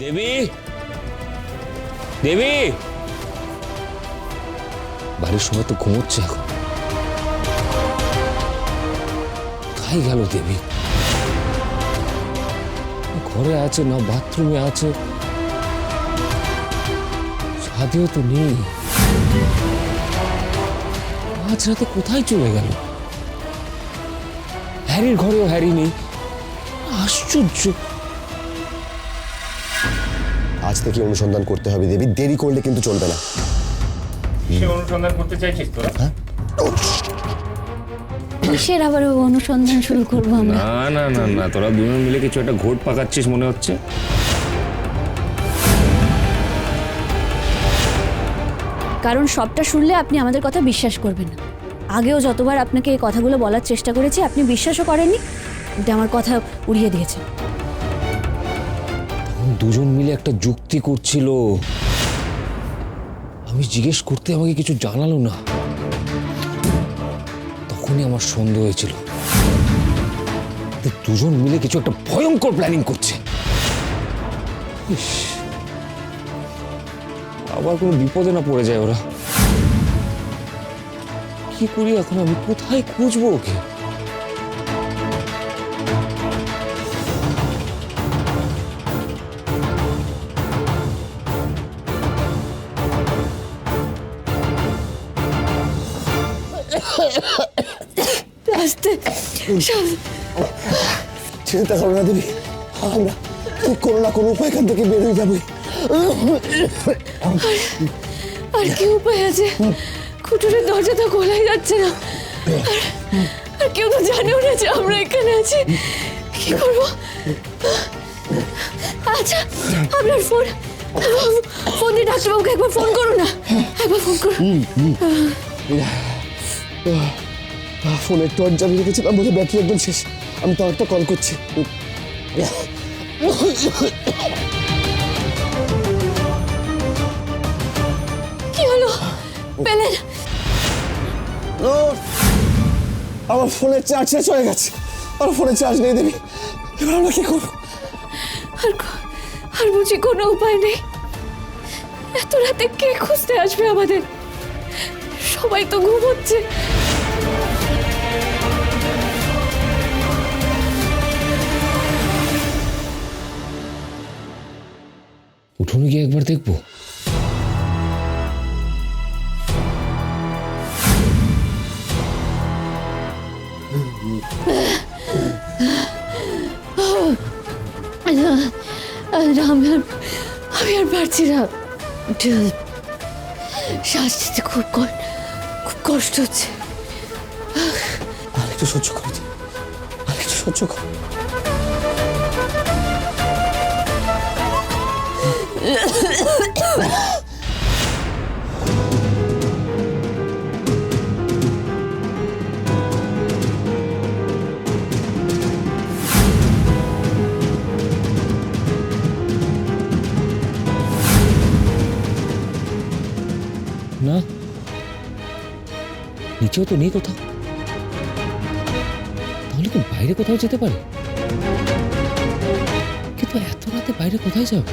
দেবী? দেবী? বাড়ির সবাই তো ঘুমোচ্ছে এখন। কোথায় গেল দেবী? ঘরে আছে না বাথরুমে আছে? ছাদেও তো নেই। আজ রাতে কোথায় চলে গেল? হ্যারির ঘরেও হ্যারি নেই। আশ্চর্য! আজ থেকে অনুসন্ধান করতে হবে দেবী। দেরি করলে কিন্তু চলবে না। সে অনুসন্ধান করতে চাইছিস তোরা? কিসের আবার অনুসন্ধান শুরু করব আমরা? না না না না তোরা দুজন মিলে কিছু একটা ঘোট পাকাচ্ছিস মনে হচ্ছে। কারণ সবটা শুনলে আপনি আমাদের কথা বিশ্বাস করবেন না। আগেও যতবার আপনাকে এই কথাগুলো বলার চেষ্টা করেছি আপনি বিশ্বাসও করেননি এটা আমার কথা উড়িয়ে দিয়েছেন। দুজন মিলে একটা যুক্তি করছিল। আমি জিজ্ঞেস করতে আমাকে কিছু জানালো না। তখনই আমার সন্দেহ হয়েছিল। দুজন মিলে কিছু একটা ভয়ঙ্কর প্ল্যানিং করছে। আবার কোনো বিপদে না পড়ে যায় ওরা। কি করি এখন আমি? কোথায় খুঁজবো ওকে? আস্তে চিন্তা করো না দেবী আমরা কোনো না কোনো উপায় এখান থেকে বেরোয় যাব। আর কি উপায় আছে? কুটুরের দরজা তো খোলাই যাচ্ছে না। আর- আর কেউ তো জানেও না যে আমরা এখানে আছি। কি করব? আচ্ছা আপনার ফোন ফোন দিয়ে ডাক্তারবাবুকে একবার ফোন করুন না। একবার ফোন করুন। ফোনের টর্চ জ্বালিয়ে রেখেছিলাম বলে ব্যাটারি একদম শেষ। আমি তো একটা কল করছি। কি হলো? পেলেন আমার ফোনের চার্জ শেষ হয়ে গেছে। আমার ফোনে চার্জ নেই দেবী। এবার আমরা কি করব? আর আর বুঝি কোনো উপায় নেই। এত রাতে কে খুঁজতে আসবে আমাদের? সবাই তো ঘুমোচ্ছে। উঠোনে গিয়ে একবার দেখব। আমি আর আমি আর পারছি না। শ্বাস খুব ক- খুব কষ্ট হচ্ছে। আর একটু সহ্য করে। আর একটু সহ্য কর। নিচেও তো নেই কোথাও। তাহলে কি বাইরে কোথাও যেতে পারে। কিন্তু এত রাতে বাইরে কোথায় যাবে